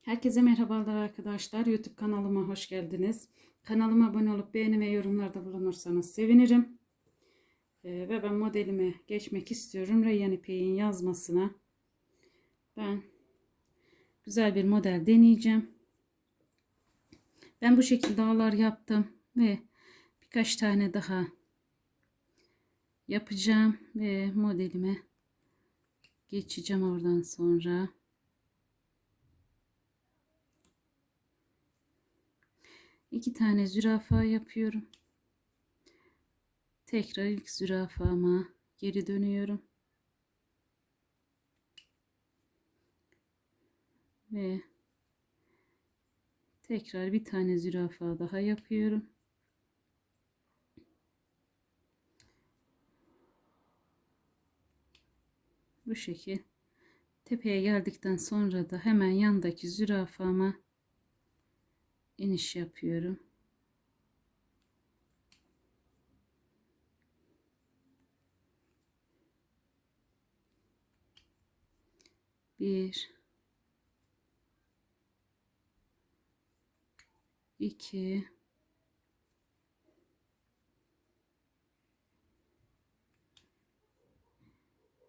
Herkese merhabalar arkadaşlar. YouTube kanalıma hoş geldiniz. Kanalıma abone olup beğeni ve yorumlarda bulunursanız sevinirim. Ee, ve ben modelime geçmek istiyorum. Reyyan ipeğin yazmasına. Ben güzel bir model deneyeceğim. Ben bu şekilde ağlar yaptım ve birkaç tane daha yapacağım ve modelime geçeceğim oradan sonra. İki tane zürafa yapıyorum. Tekrar ilk zürafama geri dönüyorum. Ve tekrar bir tane zürafa daha yapıyorum. Bu şekil tepeye geldikten sonra da hemen yandaki zürafama iniş yapıyorum. Bir, iki,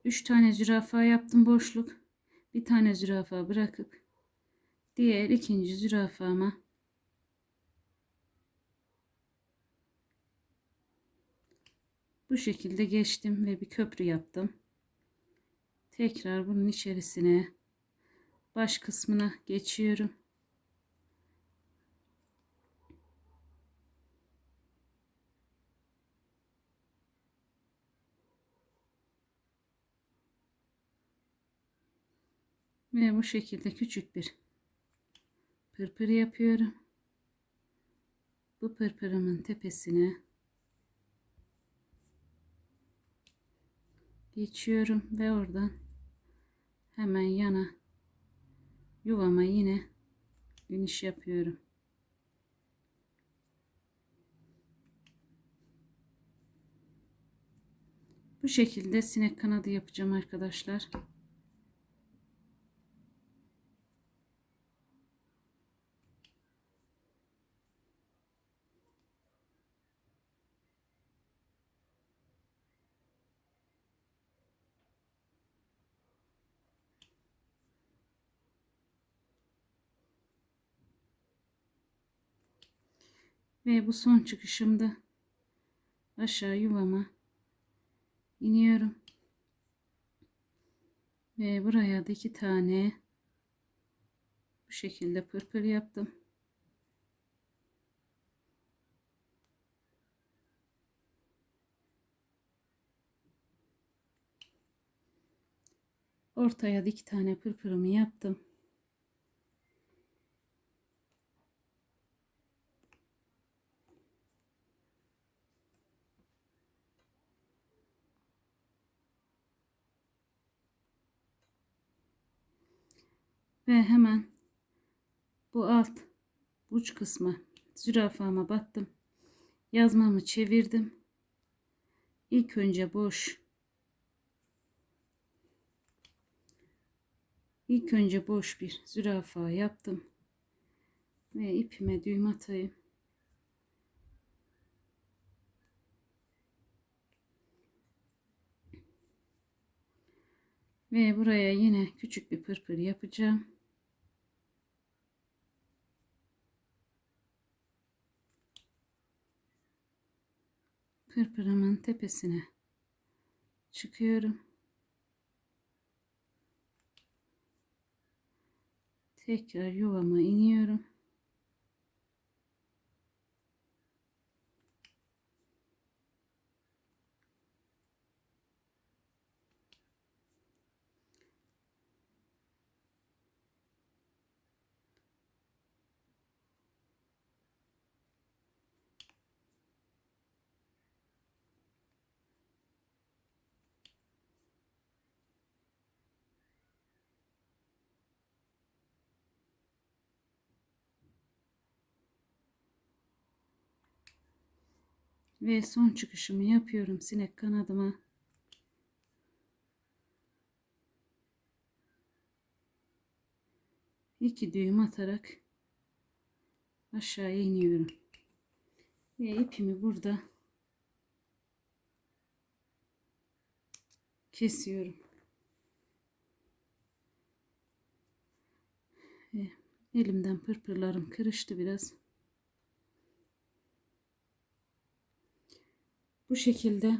üç tane zürafa yaptım boşluk. Bir tane zürafa bırakıp diğer ikinci zürafama Bu şekilde geçtim ve bir köprü yaptım. Tekrar bunun içerisine baş kısmına geçiyorum. Ve bu şekilde küçük bir pırpır yapıyorum. Bu pırpırımın tepesine geçiyorum ve oradan hemen yana yuvama yine iniş yapıyorum. Bu şekilde sinek kanadı yapacağım arkadaşlar. Ve bu son çıkışımda aşağı yuvama iniyorum. Ve buraya da iki tane bu şekilde pırpır yaptım. Ortaya da iki tane pırpırımı yaptım. Ve hemen bu alt uç kısmı zürafama battım. Yazmamı çevirdim. İlk önce boş İlk önce boş bir zürafa yaptım. Ve ipime düğüm atayım. Ve buraya yine küçük bir pırpır yapacağım. Pırpırımın tepesine çıkıyorum. Tekrar yuvama iniyorum. Ve son çıkışımı yapıyorum sinek kanadıma. iki düğüm atarak aşağıya iniyorum. Ve ipimi burada kesiyorum. Ve elimden pırpırlarım kırıştı biraz. Bu şekilde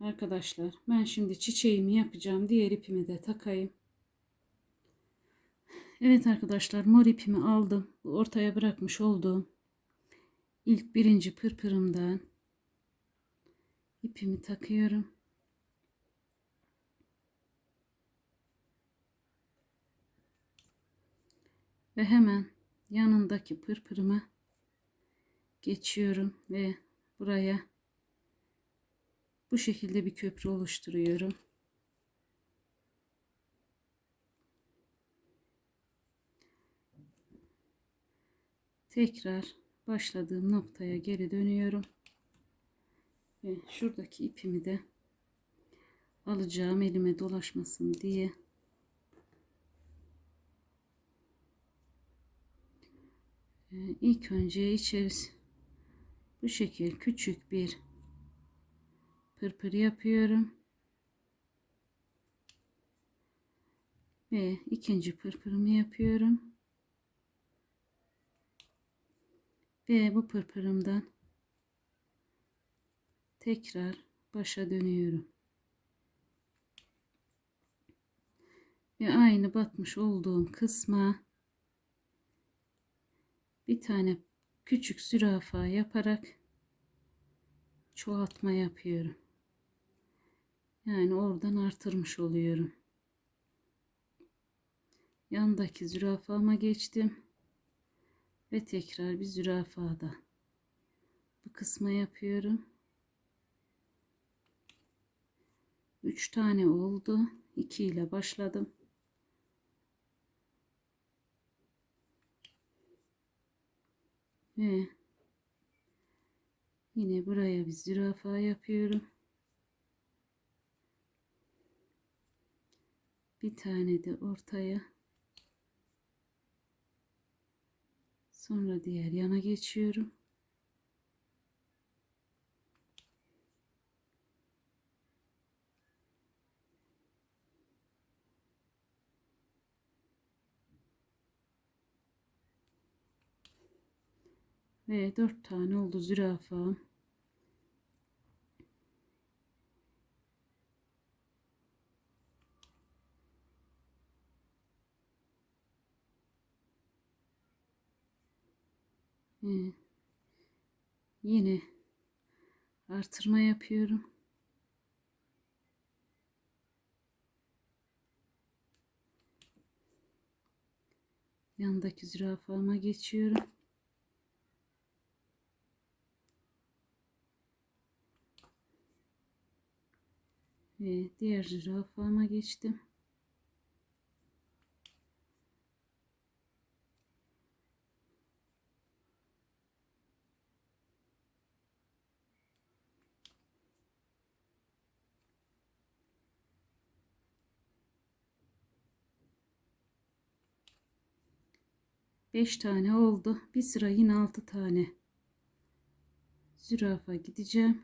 arkadaşlar ben şimdi çiçeğimi yapacağım. Diğer ipimi de takayım. Evet arkadaşlar mor ipimi aldım. Bu ortaya bırakmış olduğum ilk birinci pırpırımdan ipimi takıyorum. Ve hemen yanındaki pırpırıma geçiyorum ve buraya bu şekilde bir köprü oluşturuyorum. Tekrar başladığım noktaya geri dönüyorum. Ve şuradaki ipimi de alacağım elime dolaşmasın diye Ee, ilk önce içerisi bu şekil küçük bir pırpır yapıyorum. Ve ikinci pırpırımı yapıyorum. Ve bu pırpırımdan tekrar başa dönüyorum. Ve aynı batmış olduğum kısma bir tane küçük zürafa yaparak çoğaltma yapıyorum. Yani oradan artırmış oluyorum. Yandaki zürafama geçtim. Ve tekrar bir zürafada bu kısma yapıyorum. 3 tane oldu. 2 ile başladım. Ve yine buraya bir zürafa yapıyorum. Bir tane de ortaya. Sonra diğer yana geçiyorum. Ve dört tane oldu zürafa. Yine artırma yapıyorum. Yandaki zürafama geçiyorum. Ve diğer zürafama geçtim. Beş tane oldu. Bir sıra yine altı tane zürafa gideceğim.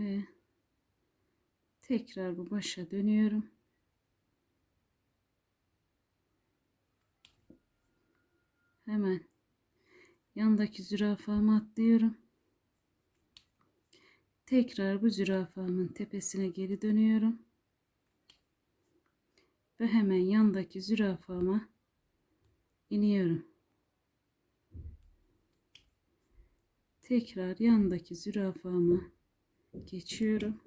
Ve tekrar bu başa dönüyorum. Hemen yandaki zürafamı atlıyorum. Tekrar bu zürafamın tepesine geri dönüyorum. Ve hemen yandaki zürafama iniyorum. Tekrar yandaki zürafama geçiyorum.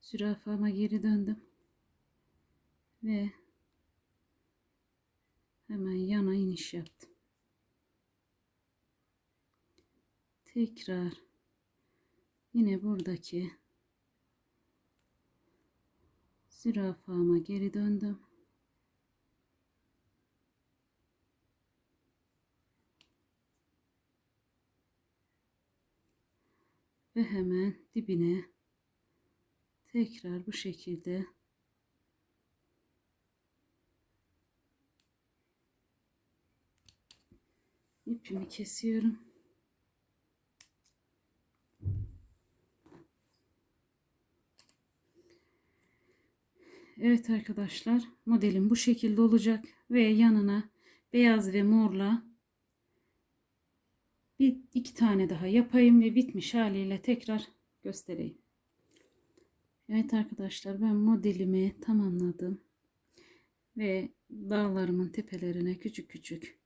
Zürafama geri döndüm. Ve hemen yana iniş yaptım. Tekrar yine buradaki zürafama geri döndüm. Ve hemen dibine tekrar bu şekilde ipimi kesiyorum. Evet arkadaşlar modelim bu şekilde olacak ve yanına beyaz ve morla bir iki tane daha yapayım ve bitmiş haliyle tekrar göstereyim. Evet arkadaşlar ben modelimi tamamladım ve dağlarımın tepelerine küçük küçük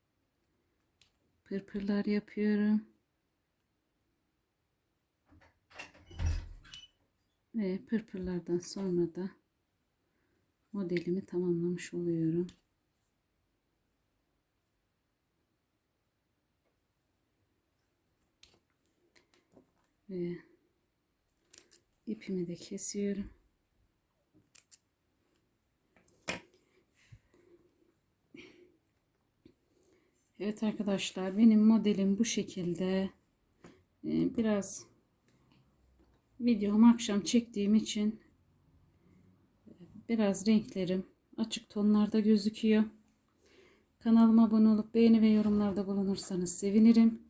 pırpırlar yapıyorum. Ve pırpırlardan sonra da modelimi tamamlamış oluyorum. Ve ipimi de kesiyorum. Evet arkadaşlar benim modelim bu şekilde. Ee, Biraz videomu akşam çektiğim için biraz renklerim açık tonlarda gözüküyor. Kanalıma abone olup beğeni ve yorumlarda bulunursanız sevinirim.